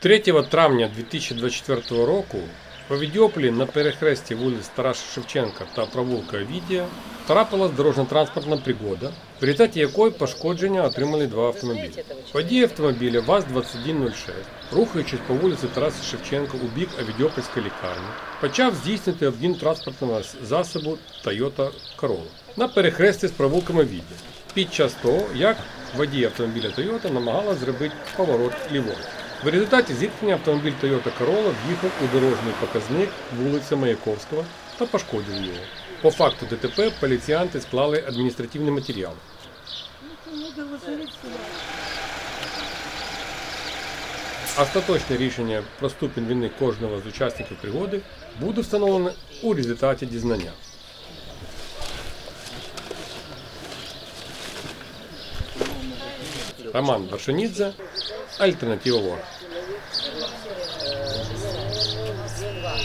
3 травня 2024 року у Відьополі на перехресті вулиць Тараса Шевченка та провулка Овідія трапилась дорожньо-транспортна пригода, в результаті якої пошкодження отримали два автомобілі. Водій автомобіля ВАЗ-2106, рухаючись по вулиці Тараса Шевченка у бік Авідьопольської лікарні, почав здійснити обгін транспортного засобу Toyota Corolla на перехресті з провулком Овідія. Під час того, як водій автомобіля Toyota намагалась зробити поворот ліворуч. В результаті зіткнення автомобіль Toyota Corolla в'їхав у дорожній показник вулиця Маяковського та пошкодив його. По факту ДТП поліціянти склали адміністративний матеріал. Остаточне рішення про ступінь вини кожного з учасників пригоди буде встановлено у результаті дізнання. Роман Баршанідзе, Альтернатива ВОР. Він вам.